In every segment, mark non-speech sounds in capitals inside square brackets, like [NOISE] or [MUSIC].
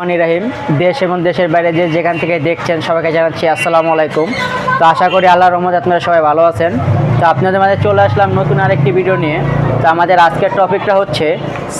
মানি রাহিম। দেশ এবং দেশের বাইরে যে যেখান থেকে দেখছেন সবাইকে জানাচ্ছি আসসালামু আলাইকুম। তো আশা করি আল্লাহ রহমত আপনারা সবাই ভালো আছেন। তো আপনাদের মাঝে চলে আসলাম নতুন আরেকটি ভিডিও নিয়ে। তো আমাদের আজকের টপিকটা হচ্ছে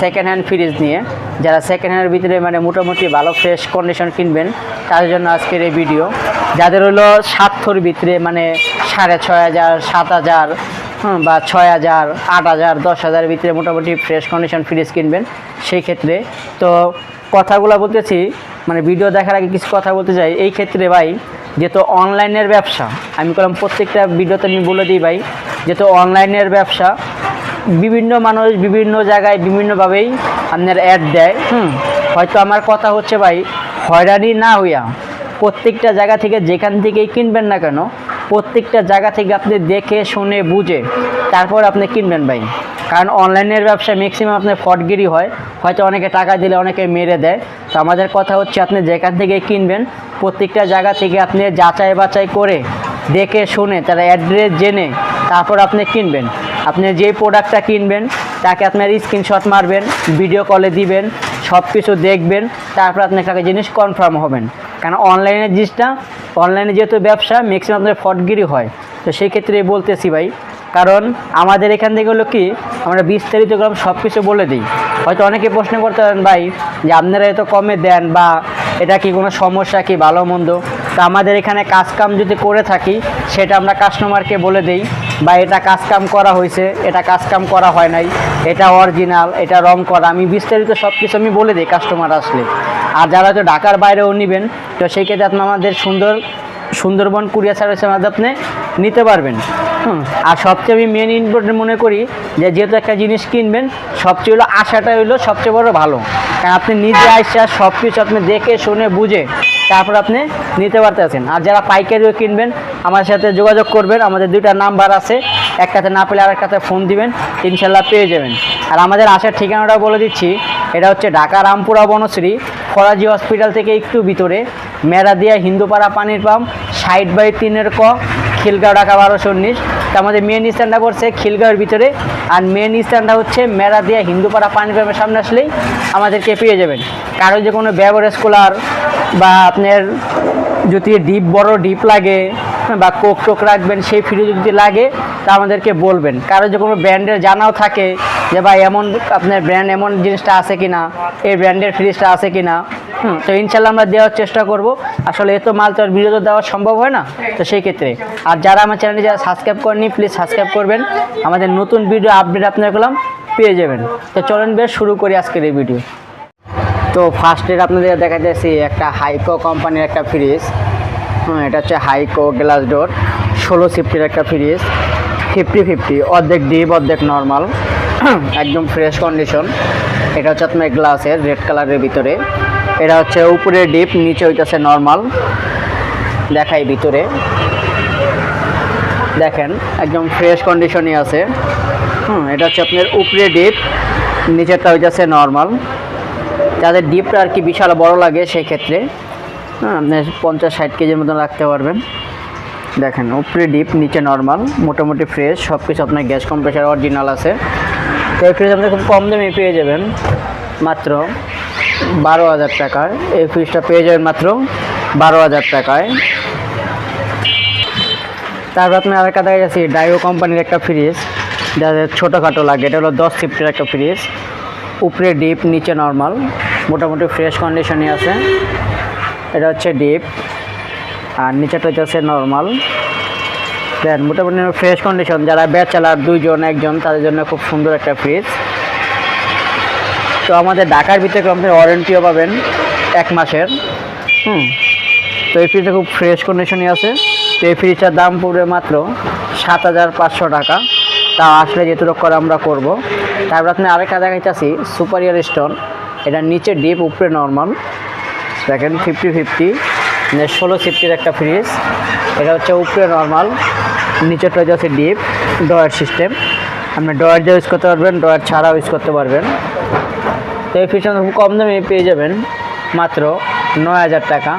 সেকেন্ড হ্যান্ড ফ্রিজ নিয়ে। যারা সেকেন্ড হ্যান্ডের ভিতরে মানে মোটামুটি ভালো ফ্রেশ কন্ডিশন কিনবেন, তাদের জন্য আজকের এই ভিডিও যাদের হলো সাতশোর ভিতরে মানে সাড়ে ছয় হাজার, সাত হাজার বা ছয় হাজার, আট হাজার, দশ হাজারের ভিতরে মোটামুটি ফ্রেশ কন্ডিশন ফ্রিজ কিনবেন, সেই ক্ষেত্রে। তো কথাগুলো বলতেছি মানে ভিডিও দেখার আগে কিছু কথা বলতে চাই। এই ক্ষেত্রে ভাই, যেহেতু অনলাইনের ব্যবসা, আমি বললাম প্রত্যেকটা ভিডিওতে আমি বলে দিই ভাই, যেহেতু অনলাইনের ব্যবসা, বিভিন্ন মানুষ বিভিন্ন জায়গায় বিভিন্নভাবেই আপনার অ্যাড দেয়, হুম? হয়তো আমার কথা হচ্ছে ভাই, হয়রানি না হইয়া প্রত্যেকটা জায়গা থেকে যেখান থেকেই কিনবেন না কেন, প্রত্যেকটা জায়গা থেকে আপনি দেখে, শুনে, বুঝে, তারপর আপনি কিনবেন ভাই। কারণ অনলাইনের ব্যবসায় ম্যাক্সিমাম আপনার ফটগিরি হয়। হয়তো অনেকে টাকা দিলে অনেকে মেরে দেয়। তো আমাদের কথা হচ্ছে আপনি যেখান থেকে কিনবেন, প্রত্যেকটা জায়গা থেকে আপনি যাচাই বাছাই করে দেখে শুনে, তার অ্যাড্রেস জেনে তারপর আপনি কিনবেন। আপনি যে প্রোডাক্টটা কিনবেন, তাকে আপনার স্ক্রিনশট মারবেন ভিডিও কলে দিবেন সব কিছু দেখবেন, তারপর আপনি একটা জিনিস কনফার্ম হবেন। কারণ অনলাইনের জিনিসটা, অনলাইনে যেহেতু ব্যবসা ম্যাক্সিমাম আপনার ফটগিরি হয়। তো সেই ক্ষেত্রে বলতেছি ভাই কারণ আমাদের এখান থেকে হলো কি, আমরা বিস্তারিত গ্রাম সব কিছু বলে দিই। হয়তো অনেকে প্রশ্ন করতে পারেন, ভাই, যে আপনারা এত কমে দেন বা এটা কি কোনো সমস্যা কি ভালো মন্দ? তা আমাদের এখানে কাজকাম যদি করে থাকি, সেটা আমরা কাস্টমারকে বলে দিই, বা এটা কাজকাম করা হয়েছে, এটা কাজকাম করা হয় নাই, এটা অরিজিনাল এটা রং করা। আমি বিস্তারিত সব কিছু আমি বলে দিই কাস্টমার আসলে। আর যারা হয়তো ঢাকার বাইরেও নেবেন, তো সেই ক্ষেত্রে আপনি আমাদের সুন্দর, সুন্দরবন কুরিয়ার সার্ভিসের মাধ্যমে আপনি নিতে পারবেন। আর সবচেয়ে আমি মেন ইম্পর্টেন্ট মনে করি যে যেহেতু একটা জিনিস কিনবেন, সবচেয়ে হলো আশাটা হলো সবচেয়ে বড় ভালো। কারণ আপনি নিজে আসা সব কিছু আপনি দেখে, শুনে, বুঝে তারপর আপনি নিতে পারতেছেন। আর যারা পাইকারিও কিনবেন, আমার সাথে যোগাযোগ করবেন, আমাদের দুইটা নাম্বার আছে। একটাতে না পেলে আরেকটাতে ফোন দিবেন, ইনশাল্লাহ পেয়ে যাবেন। আর আমাদের আসার ঠিকানাটা বলে দিচ্ছি, এটা হচ্ছে ঢাকা রামপুরা বনশ্রী, ফরাজি হসপিটাল থেকে একটু ভিতরে, মেরাদিয়া হিন্দুপাড়া পানির পাম্প সাইড বাই তিনের ক খিলগাঁও ঢাকা বারোশো উনিশ তো আমাদের মেন স্ট্যান্ডটা পড়ছে খিলগাঁওয়ের ভিতরে। আর মেন স্ট্যান্ডটা হচ্ছে মেরাদিয়া হিন্দুপাড়া পানির পাম্পের সামনে আসলেই আমাদেরকে পেয়ে যাবেন। কারও যে কোনো ব্যবহারেজ কুলার বা আপনার যদি ডিপ বড় ডিপ লাগে বা কোক টোক রাখবেন, সেই ফ্রিজ যদি লাগে, তা আমাদেরকে বলবেন। কারও যে কোনো ব্র্যান্ডের জানাও থাকে যে, ভাই, এমন আপনার ব্র্যান্ড এমন জিনিসটা আছে কি না এই ব্র্যান্ডের ফ্রিজটা আছে কি না হুম তো ইনশাল্লাহ আমরা দেওয়ার চেষ্টা করব। আসলে এত মাল তো আর ভিডিও দেওয়া সম্ভব হয় না তো সেই ক্ষেত্রে। আর যারা আমার চ্যানেলে যারা সাবস্ক্রাইব করেনি প্লিজ সাবস্ক্রাইব করবেন। আমাদের নতুন ভিডিও আপডেট আপনার করলাম পেয়ে যাবেন। তো চলেন বেশ শুরু করি আজকের এই ভিডিও তো ফার্স্টে আপনাদের দেখা যাচ্ছে একটা হাইকো কোম্পানির একটা ফ্রিজ হুম, এটা হচ্ছে হাইকো গ্লাস ডোর ষোলো সিফটির একটা ফ্রিজ ফিফটি ফিফটি অর্ধেক ডিপ অর্ধেক নর্মাল একদম ফ্রেশ কন্ডিশন এটা হচ্ছে আপনার গ্লাসের রেড কালারের ভিতরে। এটা হচ্ছে উপরে ডিপ, নিচে হইতেছে নর্মাল দেখাই ভিতরে। দেখেন, একদম ফ্রেশ কন্ডিশনই আছে। হুম, এটা হচ্ছে আপনার উপরে ডিপ, নিচেরটা হইতেছে নর্মাল যাদের ডিপটা আর কি বিশাল বড় লাগে সেই ক্ষেত্রে হ্যাঁ আপনি পঞ্চাশ, ষাট কেজির মতন রাখতে পারবেন। দেখেন, উপরে ডিপ, নিচে নর্মাল মোটামুটি ফ্রেশ সব কিছু আপনার গ্যাস কম্প্রেসার অরিজিনাল আছে। তো এই ফ্রিজ আপনি খুব কম দামে পেয়ে যাবেন, মাত্র বারো হাজার টাকায়। এই ফ্রিজটা পেয়ে যাবেন মাত্র বারো হাজার টাকায়। তারপর আপনি আরেকটা দেখা যাচ্ছে ডাইও কোম্পানির একটা ফ্রিজ যাদের ছোটোখাটো লাগে, এটা হলো দশ সিফটের একটা ফ্রিজ উপরে ডিপ নিচে নর্মাল মোটামুটি ফ্রেশ কন্ডিশনে আছে। এটা হচ্ছে ডিপ আর নিচেটা হচ্ছে নর্মাল দেন, মোটামুটি ফ্রেশ কন্ডিশন যারা ব্যাচেলার, দুইজন, একজন, তাদের জন্য খুব সুন্দর একটা ফ্রিজ তো আমাদের ঢাকার ভিতরে আপনি ওয়ারেন্টিও পাবেন এক মাসের। হুম। তো এই ফ্রিজটা খুব ফ্রেশ কন্ডিশনে আছে। তো এই ফ্রিজটার দাম পড়বে মাত্র সাত হাজার পাঁচশো টাকা। তা আসলে যেটুকু করে আমরা করব। তারপর আপনি আরেকটা দেখাইতেছি সুপারিয়ার স্টোন এটা নিচে ডিপ উপরে নর্মাল দেখেন ফিফটি ফিফটি মানে ষোলো সিফটির একটা ফ্রিজ এটা হচ্ছে উপরে নর্মাল নিচেরটা হচ্ছে ডিপ ডয়ার সিস্টেম আপনি ডয়ার দিয়ে ইউজ করতে পারবেন ডয়ার ছাড়াও ইউজ করতে পারবেন। তো এই ফ্রিজটা খুব কম দামে পেয়ে যাবেন মাত্র নয় হাজার টাকা।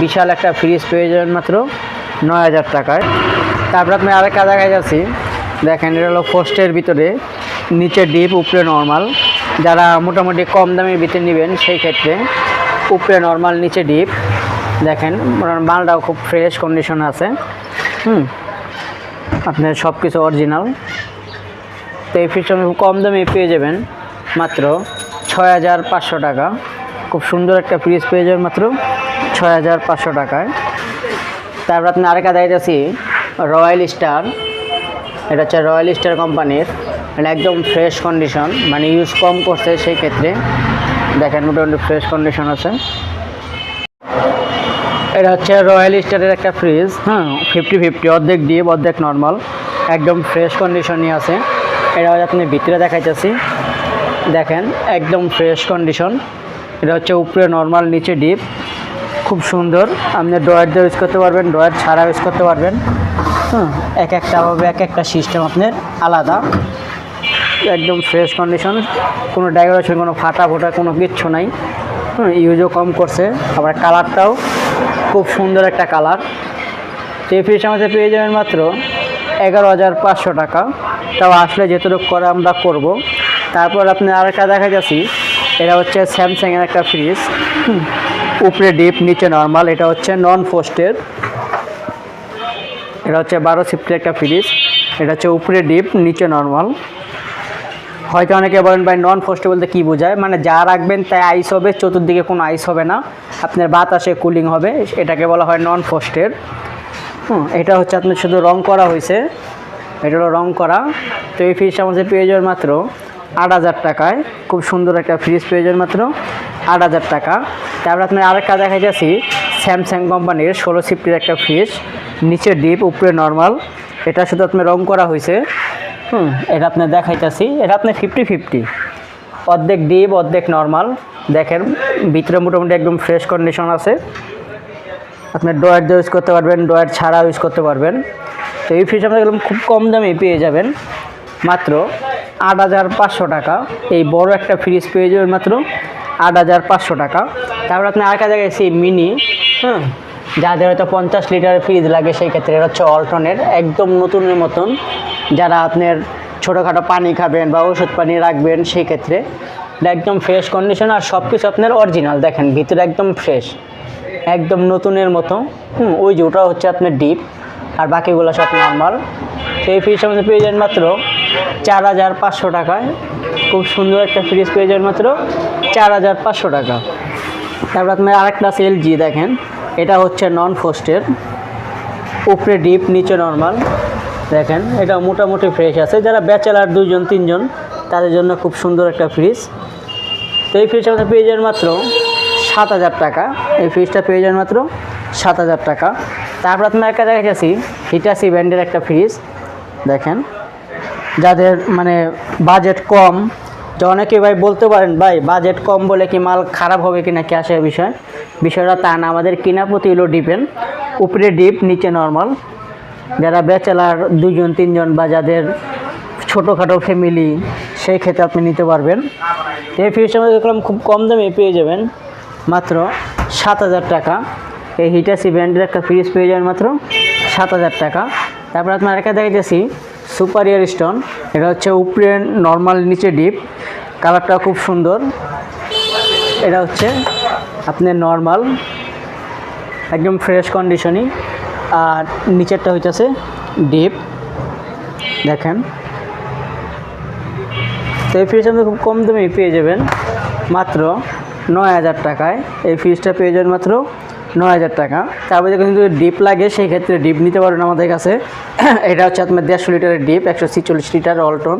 বিশাল একটা ফ্রিজ পেয়ে যাবেন মাত্র নয় হাজার টাকায়। তারপর আপনি আরেকটা দেখা যাচ্ছি। দেখেন, এটা হলো পোস্টের ভিতরে, নিচে ডিপ উপরে নর্মাল যারা মোটামুটি কম দামের ভিতরে নেবেন, সেই ক্ষেত্রে উপরে নর্মাল নিচে ডিপ দেখেন, মালটাও খুব ফ্রেশ কন্ডিশন আছে। হুম, আপনার সব কিছু অরিজিনাল তো এই ফ্রিজটা খুব কম দামে পেয়ে যাবেন মাত্র ছয় হাজার পাঁচশো টাকা। খুব সুন্দর একটা ফ্রিজ পেয়ে যাবেন মাত্র ছয় হাজার পাঁচশো টাকায়। তারপর আপনি আরেকটা দেখাইতেছি রয়্যাল স্টার এটা হচ্ছে রয়্যাল স্টার কোম্পানির মানে একদম ফ্রেশ কন্ডিশন মানে ইউজ কম করছে সেই ক্ষেত্রে। দেখেন মোটামুটি ফ্রেশ কন্ডিশন আছে। এটা হচ্ছে রয়্যাল স্টারের একটা ফ্রিজ হ্যাঁ ফিফটি ফিফটি অর্ধেক ডিপ অর্ধেক নর্মাল একদম ফ্রেশ কন্ডিশনই আছে। এটা আপনি ভিতরে দেখাইতেছি। দেখেন, একদম ফ্রেশ কন্ডিশন এটা হচ্ছে উপরে নর্মাল নিচে ডিপ খুব সুন্দর। আপনি ড্রয়ার দিয়ে ইউজ করতে পারবেন ড্রয়ার ছাড়া ইউজ করতে পারবেন। হুম, এক একটা হবে, এক একটা সিস্টেম আপনার আলাদা। একদম ফ্রেশ কন্ডিশন কোনো ডেকোরেশন কোনো ফাটা ফোটা, কোনো কিচ্ছু নাই। হুম ইউজও কম করছে। আবার কালারটাও খুব সুন্দর একটা কালার তো এই ফ্রিজ আমাদের পেয়ে যাবেন মাত্র এগারো হাজার পাঁচশো টাকা। তাও আসলে যেটুকু করে আমরা করব। তারপর আপনি আর একটা দেখা যাচ্ছি এটা হচ্ছে স্যামসাংয়ের একটা ফ্রিজ উপরে ডিপ নিচে নর্মাল এটা হচ্ছে নন ফোস্টের এটা হচ্ছে বারো সিফটের একটা ফ্রিজ এটা হচ্ছে উপরে ডিপ নিচে নর্মাল হয়তো অনেকে বলেন, ভাই নন ফোস্টে বলতে কী বোঝায়? মানে যা রাখবেন তাই আইস হবে, চতুর্দিকে কোনো আইস হবে না। আপনার বাতাসে কুলিং হবে, এটাকে বলা হয় নন ফোস্টের হুম, এটা হচ্ছে আপনার শুধু রং করা হয়েছে এটা হলো রং করা। তো এই ফ্রিজটা আমাদের পেয়ে যাওয়ার মাত্র আট হাজার টাকায়। খুব সুন্দর একটা ফ্রিজ পেয়ে যাওয়ার মাত্র আট হাজার টাকা। তারপরে আপনার আরেকটা দেখা যাচ্ছি স্যামসাং কোম্পানির ষোলো সিফটির একটা ফ্রিজ নিচে ডিপ উপরে নর্মাল এটা শুধু আপনার রং করা হয়েছে। হুম, এটা আপনার দেখাইতেছি, এটা আপনার ফিফটি ফিফটি অর্ধেক ডিপ অর্ধেক নর্মাল দেখেন, ভিতরে মোটামুটি একদম ফ্রেশ কন্ডিশন আছে। আপনার ডয়ার দিয়ে ইউজ করতে পারবেন ডয়ার ছাড়া ইউজ করতে পারবেন। তো এই ফ্রিজ আপনার একদম খুব কম দামে পেয়ে যাবেন। মাত্র আট হাজার পাঁচশো টাকা। এই বড় একটা ফ্রিজ পেয়ে যাবেন মাত্র আট হাজার পাঁচশো টাকা। তারপর আপনি আর জায়গায় সেই মিনি হ্যাঁ যাদের হয়তো পঞ্চাশ লিটার ফ্রিজ লাগে, সেই ক্ষেত্রে এটা হচ্ছে অল্টনের, একদম নতুনের মতন। যারা আপনার ছোটোখাটো পানি খাবেন বা ওষুধ পানি রাখবেন, সেই ক্ষেত্রে এটা একদম ফ্রেশ কন্ডিশন আর সব কিছু আপনার অরিজিনাল দেখেন, ভিতরে একদম ফ্রেশ একদম নতুনের মতো। হুম, ওই যে ওটা হচ্ছে আপনার ডিপ আর বাকিগুলো সব নর্মাল তো এই ফ্রিজটা আমাদের পেয়ে যাবেন মাত্র চার হাজার পাঁচশো টাকায়। খুব সুন্দর একটা ফ্রিজ পেয়ে যাবেন মাত্র চার হাজার পাঁচশো টাকা। তারপর আপনার আরেকটা সেল জি দেখেন। এটা হচ্ছে নন ফোস্টের উপরে ডিপ নিচে নর্মাল দেখেন, এটা মোটামুটি ফ্রেশ আছে। যারা ব্যাচেলার দুজন তিনজন, তাদের জন্য খুব সুন্দর একটা ফ্রিজ তো এই ফ্রিজটা আমাদের পেয়ে যাবেন মাত্র সাত হাজার টাকা। এই ফ্রিজটা পেয়ে যাবেন মাত্র সাত হাজার টাকা। তারপর আপনার একটা দেখা গেছি হিটাসি ব্র্যান্ডের একটা ফ্রিজ দেখেন যাদের মানে বাজেট কম, তো অনেকে ভাই বলতে পারেন, ভাই বাজেট কম বলে কি মাল খারাপ হবে কি না? কি আসে বিষয়? বিষয়টা তা না, আমাদের কিনা প্রতি হলো ডিপেন্ড উপরে ডিপ নিচে নর্মাল যারা ব্যাচেলার দুজন তিনজন বা যাদের ছোটোখাটো ফ্যামিলি সেই ক্ষেত্রে আপনি নিতে পারবেন। এই ফ্রিজটা দেখলাম খুব কম দামে পেয়ে যাবেন, মাত্র সাত হাজার টাকা। এই হিটাসি ব্র্যান্ডের একটা ফ্রিজ পেয়ে যাবেন মাত্র সাত হাজার টাকা। তারপর আপনার আরেকটা দেখাইতেছি সুপার ইয়ার স্টোন। এটা হচ্ছে উপরে নর্মাল নিচে ডিপ কালারটা খুব সুন্দর। এটা হচ্ছে আপনার নর্মাল একদম ফ্রেশ কন্ডিশনই আর নিচেরটা হইতেছে ডিপ দেখেন। তো এই ফ্রিজটা আপনি খুব কম দামে পেয়ে যাবেন। মাত্র নয় হাজার টাকায়। এই ফ্রিজটা পেয়ে যাবেন মাত্র নয় হাজার টাকা। তারপরে যখন যদি ডিপ লাগে সেই ক্ষেত্রে ডিপ নিতে পারবেন আমাদের কাছে। [CLEARS THROAT] এটা হচ্ছে আপনার দেড়শো লিটারের ডিপ একশো ছিচল্লিশ লিটার অল্টন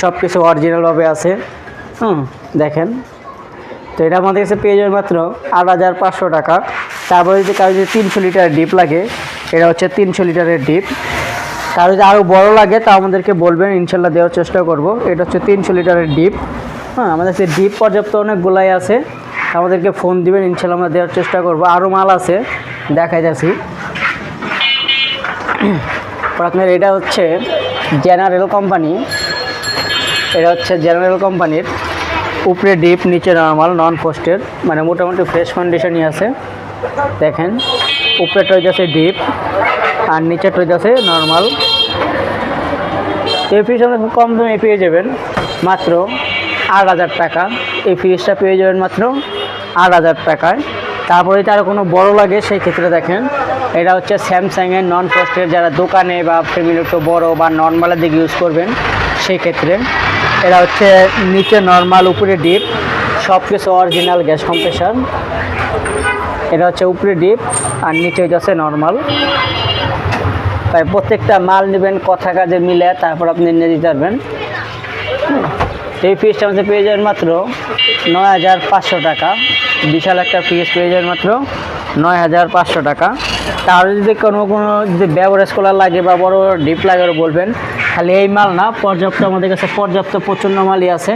সব কিছু অরিজিনালভাবে আছে। হুম, দেখেন। তো এটা আমাদের কাছে পেয়ে যাবে মাত্র আট হাজার পাঁচশো টাকা। তারপরে যদি কারও যদি তিনশো লিটারের ডিপ লাগে, এটা হচ্ছে তিনশো লিটারের ডিপ কারও যদি আরও বড় লাগে, তা আমাদেরকে বলবেন, ইনশাল্লাহ দেওয়ার চেষ্টা করব। এটা হচ্ছে তিনশো লিটারের ডিপ হ্যাঁ আমাদের কাছে ডিপ পর্যাপ্ত অনেকগুলাই আছে। আমাদেরকে ফোন দিবেন, ইনশাল্লাহ আমরা দেওয়ার চেষ্টা করব। আরও মাল আছে, দেখাই যাচ্ছি। [CLEARS THROAT] আপনার এটা হচ্ছে জেনারেল কোম্পানি। এটা হচ্ছে জেনারেল কোম্পানির। উপরে ডিপ, নিচে নর্মাল নন পোস্টের মানে মোটামুটি ফ্রেশ কন্ডিশনই আছে। দেখেন উপরে উপরেটা হইতেছে ডিপ আর নিচেরটা হইতেছে নর্মাল এই ফ্রিজ আপনি কম দামে পেয়ে যাবেন, মাত্র আট হাজার টাকা। এই ফ্রিজটা পেয়ে যাবেন মাত্র আট হাজার টাকায়। তারপরে যদি আরও কোনো বড় লাগে, সেই ক্ষেত্রে দেখেন, এটা হচ্ছে স্যামসাংয়ের নন পোস্টের যারা দোকানে বা ফ্যামিলি একটু বড়ো বা নর্মালের দিকে ইউজ করবেন, সেই ক্ষেত্রে এটা হচ্ছে নিচে নর্মাল উপরে ডিপ সব কিছু অরিজিনাল গ্যাস কম্প্রেসার এটা হচ্ছে উপরে ডিপ আর নিচে হচ্ছে নর্মাল তাই প্রত্যেকটা মাল নেবেন, কথা কাজে মিলে, তারপর আপনি নিয়ে দিতে পারবেন। এই ফিসটা আমাদের পেয়ে যাবেন মাত্র নয় হাজার পাঁচশো টাকা। বিশাল একটা ফ্রিজ পেয়ে যায় মাত্র নয় হাজার পাঁচশো টাকা। তার যদি কোনো কোনো যদি ব্যবহারেজ করার লাগে বা বড় ডিপ লাগে বলবেন খালি এই মাল না, পর্যাপ্ত আমাদের কাছে পর্যাপ্ত প্রচণ্ড মালই আছে।